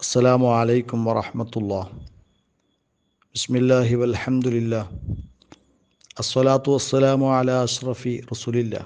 السلام عليكم ورحمة الله بسم الله والحمد لله الصلاة والسلام على أشرف رسول الله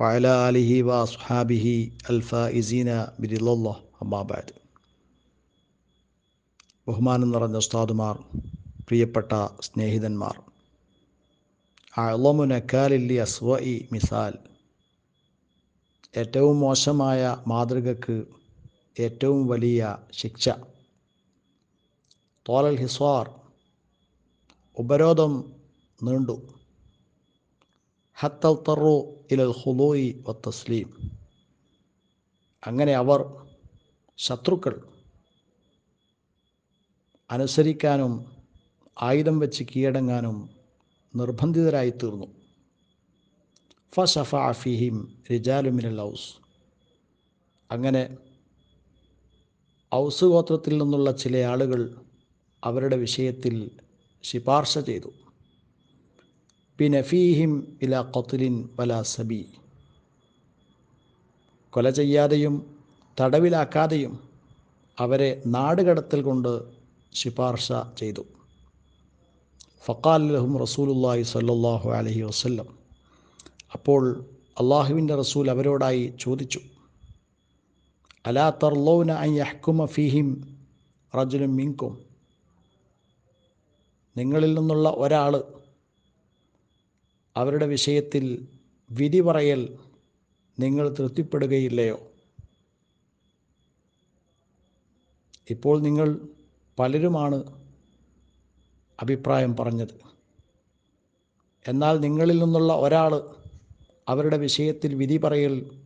وعلى آله وأصحابه الفائزين برضا الله أما بعد ബഹുമാനം നിറഞ്ഞ ഉസ്താദുമാർ പ്രിയപ്പെട്ട സ്നേഹിതന്മാർ അളമു നക്കാലില്ലി അസ്വഇ മിസാൽ ഏറ്റവും മോശമായ മാതൃകക്ക് ഏറ്റവും വലിയ ശിക്ഷ. തോലൽ ഹിസ്വാർ ഉപരോധം നീണ്ടു. ഹത്തൽ തറു ഇലൽ ഹുലൂയി വത്തസ്ലീം തസ്ലീം. അങ്ങനെ അവർ ശത്രുക്കൾ അനുസരിക്കാനും ആയുധം വെച്ച് കീഴടങ്ങാനും നിർബന്ധിതരായി തീർന്നു. ഫഷഫ അഫിഹിം റിജാലുമിനൽ ഔസ്. അങ്ങനെ ഔസ് ഗോത്രത്തിൽ നിന്നുള്ള ചില ആളുകൾ അവരുടെ വിഷയത്തിൽ ശിപാർശ ചെയ്തു. ബിനഫീഹിം ഇല കൊത്തുലിൻ വല സബി. കൊല ചെയ്യാതെയും തടവിലാക്കാതെയും അവരെ നാടുകടത്തൽ കൊണ്ട് ശിപാർശ ചെയ്തു. ഫക്കാൽ ലഹും റസൂലുല്ലാഹി സല്ലാഹു അലഹി വസ്ല്ലം അപ്പോൾ അള്ളാഹുവിന്റെ റസൂൽ അവരോടായി ചോദിച്ചു അൻ യഹ്കുമ റജുലും മിങ്കും. നിങ്ങളിൽ നിന്നുള്ള ഒരാൾ അവരുടെ വിഷയത്തിൽ വിധി പറയൽ നിങ്ങൾ തൃപ്തിപ്പെടുകയില്ലയോ? ഇപ്പോൾ നിങ്ങൾ പലരുമാണ് അഭിപ്രായം പറഞ്ഞത്. എന്നാൽ നിങ്ങളിൽ നിന്നുള്ള ഒരാൾ അവരുടെ വിഷയത്തിൽ വിധി പറയൽ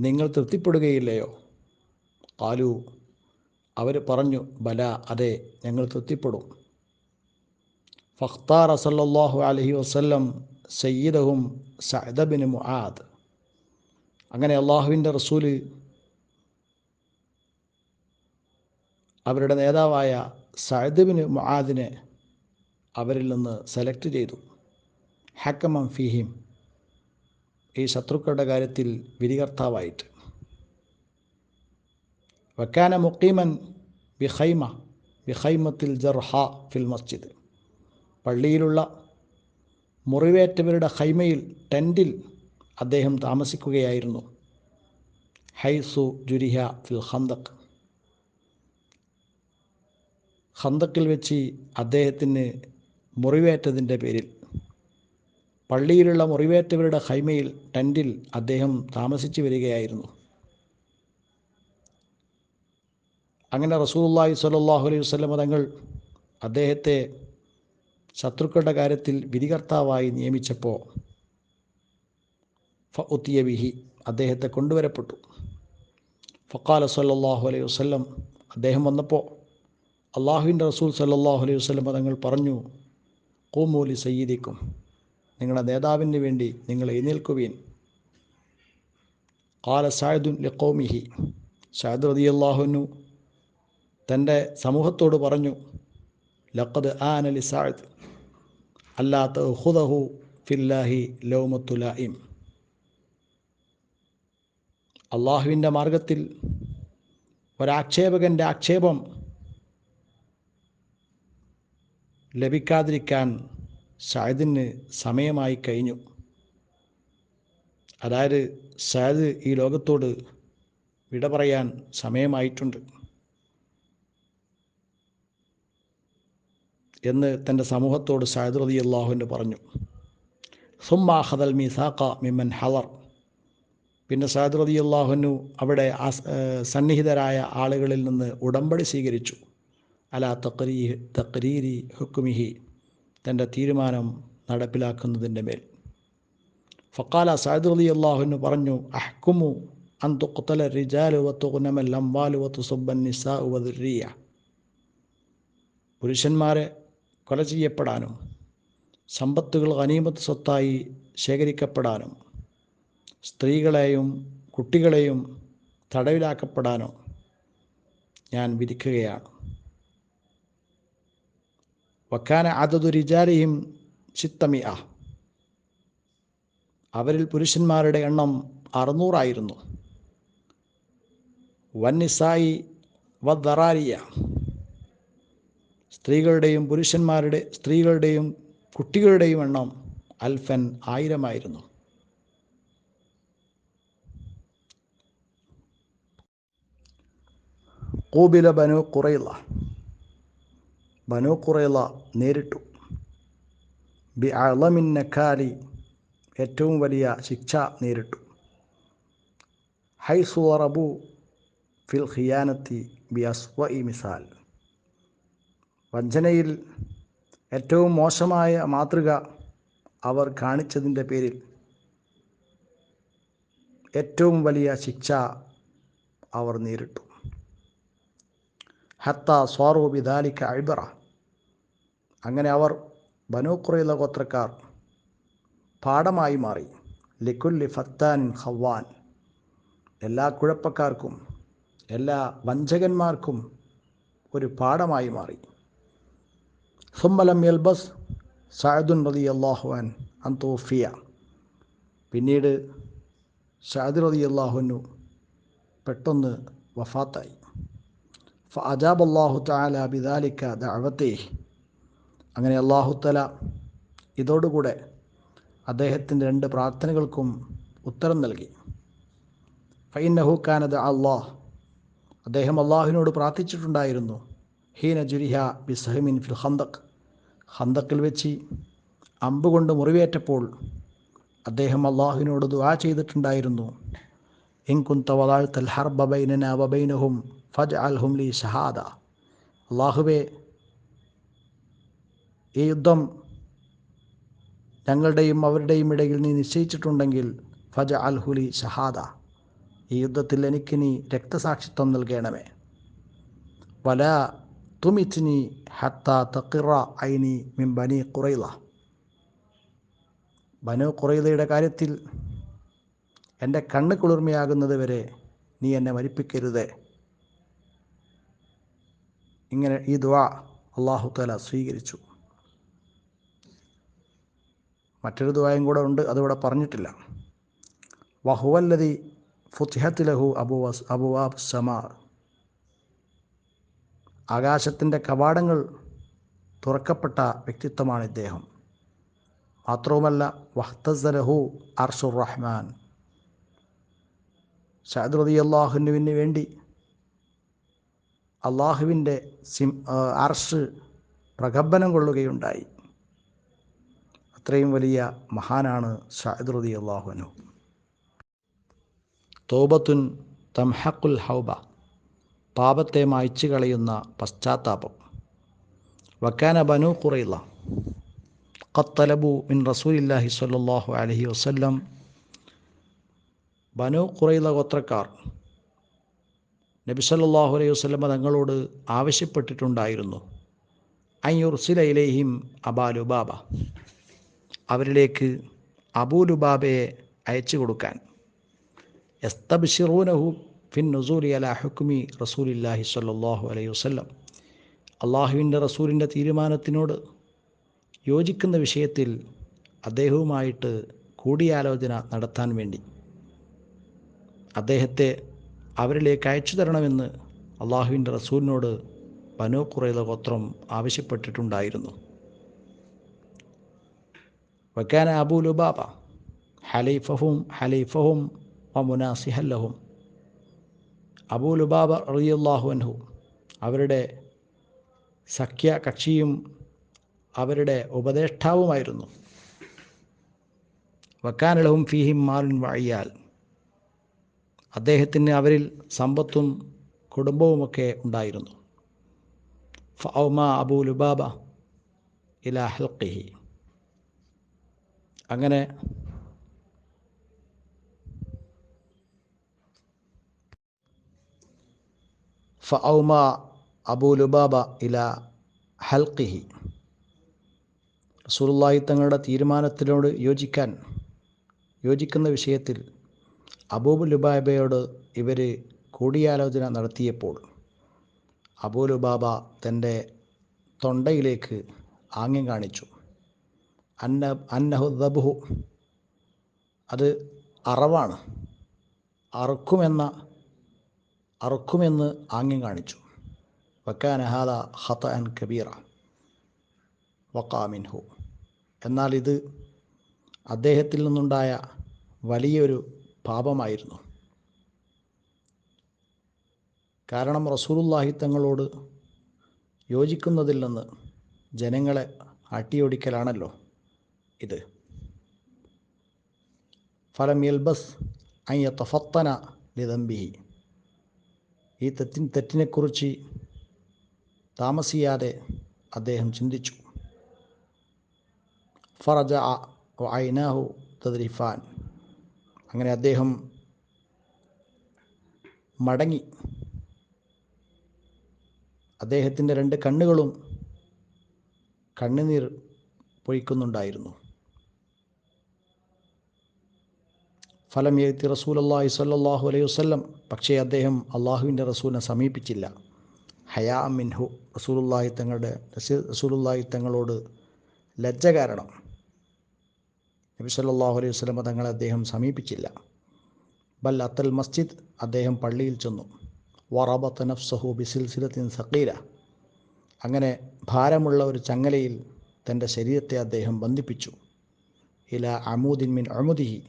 നിങ്ങൾ തൃപ്തിപ്പെടുകയില്ലയോ? കാലു അവർ പറഞ്ഞു ബല അതെ ഞങ്ങൾ തൃപ്തിപ്പെടും. ഫഖ്താർ അസല്ലാഹു അലഹി വസ്ല്ലം സയ്യിദഹും സഅദബിന് മുആദ്. അങ്ങനെ അള്ളാഹുവിന്റെ റസൂൽ അവരുടെ നേതാവായ സഅദബിന് മുആദിനെ അവരിൽ നിന്ന് സെലക്ട് ചെയ്തു. ഹക്കമം ഫിഹിം. ഈ ശത്രുക്കളുടെ കാര്യത്തിൽ വിധികർത്താവായിട്ട്. വക്കാന മുക്കീമൻ ബിഹൈമ ബിഹൈമത്തിൽ ജർഹ ഫിൽ മസ്ജിദ്. പള്ളിയിലുള്ള മുറിവേറ്റവരുടെ ഹൈമയിൽ ടെന്റിൽ അദ്ദേഹം താമസിക്കുകയായിരുന്നു. ഹൈസു ജുരിഹ ഫിൽ ഹന്തക് ഹന്തക്കിൽ വെച്ച് അദ്ദേഹത്തിന് മുറിവേറ്റതിന്റെ പേരിൽ പള്ളിയിലുള്ള മുറിവേറ്റവരുടെ ഹൈമയിൽ ടെന്റിൽ അദ്ദേഹം താമസിച്ചു വരികയായിരുന്നു. അങ്ങനെ റസൂലുള്ളാഹി സ്വല്ലല്ലാഹു അലൈഹി വസല്ലം തങ്ങൾ അദ്ദേഹത്തെ ശത്രുക്കളുടെ കാര്യത്തിൽ വിധികർത്താവായി നിയമിച്ചപ്പോൾ ഫുത്തിയ വിഹി അദ്ദേഹത്തെ കൊണ്ടുവരപ്പെട്ടു. ഫക്കാല സല്ലാഹു അലൈഹി വസല്ലം അദ്ദേഹം വന്നപ്പോൾ അള്ളാഹുവിന്റെ റസൂൽ സല്ലാഹു അലൈഹി വസ്ലം തങ്ങൾ പറഞ്ഞു കൂമൂലി സയ്യിദിക്കും. നിങ്ങളുടെ നേതാവിന് വേണ്ടി നിങ്ങൾ എഴുന്നേൽക്കുവീൻ. കാല സായദുൻ ലക്കോമിഹി ഷാദ് റതി അള്ളാഹുനു തന്റെ സമൂഹത്തോട് പറഞ്ഞു ലഖദ് ആനലി സായദ് അല്ലാത്ത ഹുദഹു ഫില്ലാഹി ലൗമത്തുലായിം അള്ളാഹുവിന്റെ മാർഗത്തിൽ ഒരാക്ഷേപകന്റെ ആക്ഷേപം ലഭിക്കാതിരിക്കാൻ ഷായദിന് സമയമായി കഴിഞ്ഞു. അതായത് ഷാഹിദ് ഈ ലോകത്തോട് വിട പറയാൻ സമയമായിട്ടുണ്ട്. എന്ന് തന്റെ സമൂഹത്തോട് ഷാഹിദ് റതി അള്ളാഹുവിന്റെ പറഞ്ഞു. സുമ്മാഹദൽ മിസാഖ മിമൻ ഹലർ പിന്നെ സാദ് റതി അള്ളാഹുനു അവിടെ സന്നിഹിതരായ ആളുകളിൽ നിന്ന് ഉടമ്പടി സ്വീകരിച്ചു. അല തക്രീ തക്രീരി ഹുക്കുമിഹി തന്റെ തീരുമാനം നടപ്പിലാക്കുന്നതിന്റെ മേൽ. ഫക്കാല സാദ് അലി അള്ളാഹുന് പറഞ്ഞു അഹ്കുമു റിജാലു സുബൻ നിസാ വദുരിയ പുരുഷന്മാരെ കൊല ചെയ്യപ്പെടാനും സമ്പത്തുകൾ അനീമത്ത് സ്വത്തായി ശേഖരിക്കപ്പെടാനും സ്ത്രീകളെയും കുട്ടികളെയും തടവിലാക്കപ്പെടാനും ഞാൻ വിധിക്കുകയാണ്. വക്കാന അതതു റിജാലിയും ചിത്തമി ആ അവരിൽ പുരുഷന്മാരുടെ എണ്ണം അറുന്നൂറായിരുന്നു. വന്നിസായി വദ്ദറാരിയ. സ്ത്രീകളുടെയും പുരുഷന്മാരുടെ സ്ത്രീകളുടെയും കുട്ടികളുടെയും എണ്ണം അൽഫൻ ആയിരമായിരുന്നു. കൂബില ബനു കുറൈല ബനു കുറൈല നേരിട്ടു. ബി അളമിൻ നക്കാലി ഏറ്റവും വലിയ ശിക്ഷ നേരിട്ടു. ഹൈസു അറബു ഫിൽ ഖിയാനത്തി ബി അസ്വ ഇ മിസാൽ. വഞ്ചനയിൽ ഏറ്റവും മോശമായ മാതൃക അവർ കാണിച്ചതിന്റെ പേരിൽ ഏറ്റവും വലിയ ശിക്ഷ അവർ നേരിട്ടു. ഹത്ത സ്വാറോ ബിദാലിക്ക അഴിബറ അങ്ങനെ അവർ ബനു കുറയില ഗോത്രക്കാർ പാഠമായി മാറി. ലിക്കുല്ലി ഫത്താൻ ഹവാൻ എല്ലാ കുഴപ്പക്കാർക്കും എല്ലാ വഞ്ചകന്മാർക്കും ഒരു പാഠമായി മാറി. സുമ്മലം എൽബസ് സായദുൻ റതി അള്ളാഹുവാൻ അന്തോഫിയ പിന്നീട് സഅദ് റതി അള്ളാഹുനു പെട്ടെന്ന് വഫാത്തായി. ഫ അജാബ് അള്ളാഹു താല ബിദാലിക്ക അങ്ങനെ അള്ളാഹുത്തല ഇതോടുകൂടെ അദ്ദേഹത്തിന്റെ രണ്ട് പ്രാർത്ഥനകൾക്കും ഉത്തരം നൽകി. ഫൈനഹു കാനദ അള്ളാഹ് അദ്ദേഹം അള്ളാഹുവിനോട് പ്രാർത്ഥിച്ചിട്ടുണ്ടായിരുന്നു. ഹീന ജുരിഹ ബിസഹമിൻ ഫിൽ ഹന്തക് ഹന്തക്കിൽ വെച്ച് അമ്പ് കൊണ്ട് മുറിവേറ്റപ്പോൾ അദ്ദേഹം അള്ളാഹുവിനോട് ദുആ ചെയ്തിട്ടുണ്ടായിരുന്നു. ഇൻ കുന്ത വലാഴ്ത്തൽ ഹർബ ബൈനന വബൈനഹും ഫജ് അൽഹും ലി ഷഹാദ. അള്ളാഹുവെ ഈ യുദ്ധം ഞങ്ങളുടെയും അവരുടെയും ഇടയിൽ നീ നിശ്ചയിച്ചിട്ടുണ്ടെങ്കിൽ ഫജ അൽ ഹുലി ഷഹാദ ഈ യുദ്ധത്തിൽ എനിക്ക് നീ രക്തസാക്ഷിത്വം നൽകണമേ. വല തുമിച്ചിനി ഹത്ത തക്കിറ ഐനി മിൻ ബനി കുറയില ബനു കുറയിലയുടെ കാര്യത്തിൽ എന്റെ കണ്ണ് കുളിർമയാകുന്നത് വരെ നീ എന്നെ മരിപ്പിക്കരുത്. ഇങ്ങനെ ഈ ദുആ അള്ളാഹു തല സ്വീകരിച്ചു. മറ്റൊരു ദുആയും കൂടെ ഉണ്ട് അതിവിടെ പറഞ്ഞിട്ടില്ല. വഹുവല്ലതി ഫുത്തിഹത്തിലഹു അബുവ അബുവാബ് സമാ. ആകാശത്തിന്റെ കവാടങ്ങൾ തുറക്കപ്പെട്ട വ്യക്തിത്വമാണ് ഇദ്ദേഹം. മാത്രവുമല്ല വഹ്തസലഹു അർഷുർ റഹ്മാൻ. ഷാദ് റതി അള്ളാഹുനുവിന് വേണ്ടി അള്ളാഹുവിന്റെ സിം അർഷ് പ്രകമ്പനം കൊള്ളുകയുണ്ടായി. അത്രയും വലിയ മഹാനാണ് ഷാഹിദ് റതി അള്ളാഹുനു തോബത്തുൻ തംഹക്കുൽ ഹൗബ പാപത്തെ മായ്ച്ചു കളയുന്ന പശ്ചാത്താപം. വക്കാന ബനു കുറയില്ല ഖത്തലബു മിൻ റസൂലില്ലാഹി സ്വല്ലല്ലാഹു അലഹി വസ്ല്ലം. ബനു കുറയില ഗോത്രക്കാർ നബി സല്ലാഹു അലൈഹി വസ്ലമ തങ്ങളോട് ആവശ്യപ്പെട്ടിട്ടുണ്ടായിരുന്നു. അയ്യുർസില ഇലൈഹിം അബാലുബാബ അവരിലേക്ക് അബൂലുബാബയെ അയച്ചു കൊടുക്കാൻ. യസ്തബ്ഷിറൂനഹു ഫിൻ നസൂലി അല റസൂലില്ലാഹി സ്വല്ലല്ലാഹു അലൈഹി വസ്ലം അള്ളാഹുവിന്റെ റസൂലിന്റെ തീരുമാനത്തിനോട് യോജിക്കുന്ന വിഷയത്തിൽ അദ്ദേഹവുമായിട്ട് കൂടിയാലോചന നടത്താൻ വേണ്ടി. അദ്ദേഹത്തെ അവരിലേക്ക് അയച്ചു തരണമെന്ന് അള്ളാഹുവിന്റെ റസൂലിനോട് പനോ കുറൈല ഗോത്രം ആവശ്യപ്പെട്ടിട്ടുണ്ടായിരുന്നു. വക്കാന അബൂ ലുബാബ ഹലൈഫഹും ഹലൈഫഹും വ മുനാസിഹല്ലഹും അബൂ ലുബാബ റളിയല്ലാഹു അൻഹു അവരുടെ സഖ്യ കക്ഷിയും അവരുടെ ഉപദേഷ്ടാവുമായിരുന്നു. വക്കാനലഹും ഫീഹിം മാലിൻ വഴിയാൽ അദ്ദേഹത്തിന് അവരിൽ സമ്പത്തും കുടുംബവുമൊക്കെ ഉണ്ടായിരുന്നു. ഫൗമ അബൂ ലുബാബ ഇലാ ഹൽക്കിഹി അങ്ങനെ ഫൗമ അബൂലുബാബ ഇല ഹൽക്കിഹി റസൂലുള്ളാഹി തങ്ങളുടെ തീരുമാനത്തിനോട് യോജിക്കാൻ യോജിക്കുന്ന വിഷയത്തിൽ അബൂബുലുബാബയോട് ഇവർ കൂടിയാലോചന നടത്തിയപ്പോൾ അബൂലുബാബ തന്റെ തൊണ്ടയിലേക്ക് ആംഗ്യം കാണിച്ചു. അന്ന അന്നഹു ദബുഹു. അത് അറവാണ്. അറുക്കുമെന്ന അറുക്കുമെന്ന് ആംഗ്യം കാണിച്ചു. വക്കാൻ ഹാദ ഹത്ത അൻ കബീറ വക്കാമിൻഹു എന്നാൽ ഇത് അദ്ദേഹത്തിൽ നിന്നുണ്ടായ വലിയൊരു പാപമായിരുന്നു. കാരണം റസൂലുള്ളാഹി തങ്ങളോട് യോജിക്കുന്നതിൽ നിന്ന് ജനങ്ങളെ അട്ടിയൊടിക്കലാണല്ലോ. ഇത്. ഫലം യൽബസ് അയ്യ തഫത്തന ലിതംബിഹി ഈ തെറ്റിൻ തെറ്റിനെക്കുറിച്ച് താമസിയാതെ അദ്ദേഹം ചിന്തിച്ചു. ഫറജ ഐനാഹു തദ്രിഫാൻ. അങ്ങനെ അദ്ദേഹം മടങ്ങി. അദ്ദേഹത്തിന്റെ രണ്ട് കണ്ണുകളും കണ്ണുനീർ പൊഴിക്കുന്നുണ്ടായിരുന്നു. ഫലം എഴുത്തി റസൂൽ അള്ളാഹി സല്ലാഹു അലൈഹി വസ്ലം പക്ഷേ അദ്ദേഹം അള്ളാഹുവിന്റെ റസൂലിനെ സമീപിച്ചില്ല. ഹയാ മിൻഹു റസൂലുല്ലാഹി തങ്ങളുടെ റസൂലുല്ലാഹി തങ്ങളോട് ലജ്ജ കാരണം നബി സല്ലാഹു അലൈഹി വസ്ലമ തങ്ങളെ അദ്ദേഹം സമീപിച്ചില്ല. ബൽ അത്തൽ മസ്ജിദ് അദ്ദേഹം പള്ളിയിൽ ചെന്നു. വറബത്ത് നഫ്സഹു ബിസിൽസിലത്തിൻ സക്കീല അങ്ങനെ ഭാരമുള്ള ഒരു ചങ്ങലയിൽ തന്റെ ശരീരത്തെ അദ്ദേഹം ബന്ധിപ്പിച്ചു. ഇല അമൂദിൻ മിൻ അമുദിഹി.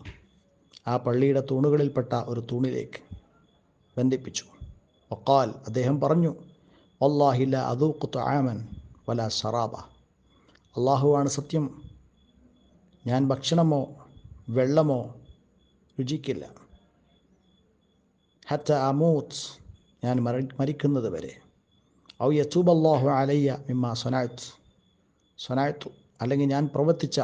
ആ പള്ളിയുടെ തൂണുകളിൽപ്പെട്ട ഒരു തൂണിലേക്ക് ബന്ധിപ്പിച്ചു. ഒക്കാൽ അദ്ദേഹം പറഞ്ഞു അള്ളാഹില്ല അതൂക്കുത്ത് ആമൻ വല ഷറാബ അള്ളാഹുവാണ് സത്യം. ഞാൻ ഭക്ഷണമോ വെള്ളമോ രുചിക്കില്ല. ഹത്ത അമൂത്ത് ഞാൻ മരി മരിക്കുന്നത് വരെ. ഔ യസൂബ് അള്ളാഹു അലയ്യ മിമ്മ സൊനായത്ത് സൊനായത്തു അല്ലെങ്കിൽ ഞാൻ പ്രവർത്തിച്ച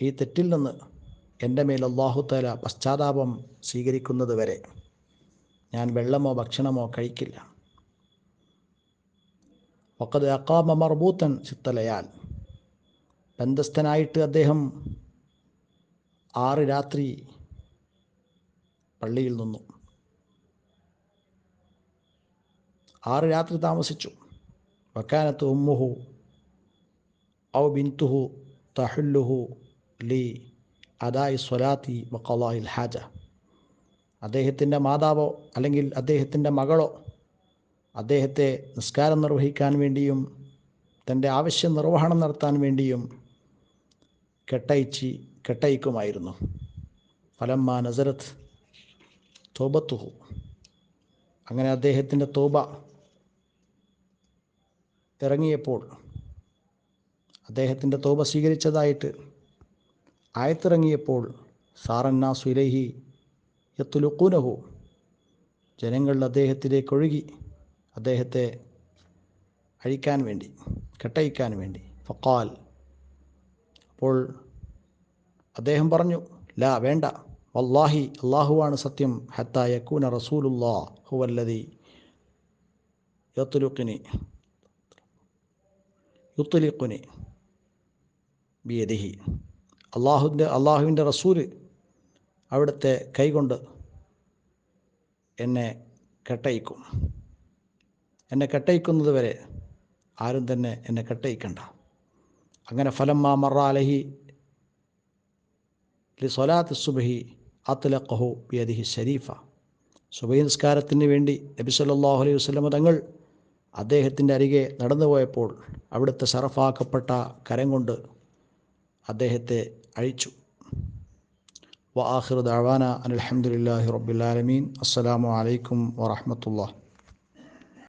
ഈ തെറ്റിൽ നിന്ന് എന്റെ മേൽ അള്ളാഹു തല പശ്ചാത്താപം സ്വീകരിക്കുന്നത് വരെ ഞാൻ വെള്ളമോ ഭക്ഷണമോ കഴിക്കില്ല. ഒക്കത് അക്കാമ മർബൂത്തൻ ചിത്തലയാൽ ബന്ധസ്ഥനായിട്ട് അദ്ദേഹം ആറ് രാത്രി പള്ളിയിൽ നിന്നു. ആറ് രാത്രി താമസിച്ചു. വക്കാനത്ത് ഉമ്മുഹു ഔ ബിന്തുഹു തഹുല്ലുഹു ലി അദായി സ്വലാത്തി വക്കലായിൽ ഹാജ അദ്ദേഹത്തിന്റെ മാതാവോ അല്ലെങ്കിൽ അദ്ദേഹത്തിന്റെ മകളോ അദ്ദേഹത്തെ നിസ്കാരം നിർവഹിക്കാൻ വേണ്ടിയും തന്റെ ആവശ്യ നിർവഹണം നടത്താൻ വേണ്ടിയും കെട്ടയിച്ച് കെട്ടയിക്കുമായിരുന്നു. ഫലമ്മ നസരത്ത് തോബത്തുഹു. അങ്ങനെ അദ്ദേഹത്തിന്റെ തോബ ഇറങ്ങിയപ്പോൾ അദ്ദേഹത്തിന്റെ തോബ സ്വീകരിച്ചതായിട്ട് ആയത്തിറങ്ങിയപ്പോൾ സാറന്നാ സുലൈഹി യത്തുലുക്കൂനഹു ജനങ്ങൾ അദ്ദേഹത്തിലേക്ക് ഒഴുകി. അദ്ദേഹത്തെ അഴിക്കാൻ വേണ്ടി കെട്ടയിക്കാൻ വേണ്ടി. ഫക്കാൽ അപ്പോൾ അദ്ദേഹം പറഞ്ഞു ലാ വേണ്ട. വല്ലാഹി അള്ളാഹുവാണ് സത്യം. ഹത്ത യക്കൂന റസൂലുല്ലാ ഹുവല്ലതി യത്തുലുക്കിനി യുത്തുലിക്കുനി ബിയദിഹി. അള്ളാഹുവിന്റെ അള്ളാഹുവിന്റെ റസൂൽ അവിടുത്തെ കൈകൊണ്ട് എന്നെ കെട്ടയിക്കും. എന്നെ കെട്ടയിക്കുന്നത് വരെ ആരും തന്നെ എന്നെ കെട്ടയിക്കണ്ട. അങ്ങനെ ഫലം മാ മറ അലഹി ലി സൊലാത്ത് സുബഹി അത്ലഖഹു ബിയദിഹി ഷരീഫ സുബഹി നിസ്കാരത്തിന് വേണ്ടി നബി സല്ലാഹു അലൈഹി വസ്ലമ തങ്ങൾ അദ്ദേഹത്തിന്റെ അരികെ നടന്നുപോയപ്പോൾ അവിടുത്തെ സറഫാക്കപ്പെട്ട കരം കൊണ്ട് അദ്ദേഹത്തെ അഴിച്ചു വ ആഖിർ ദഅവാന അനിൽഹമുല്ലാഹി റബ്ബിൽ ആലമീൻ അസ്സലാമു അലൈക്കും വറഹ്മത്തുള്ളാഹി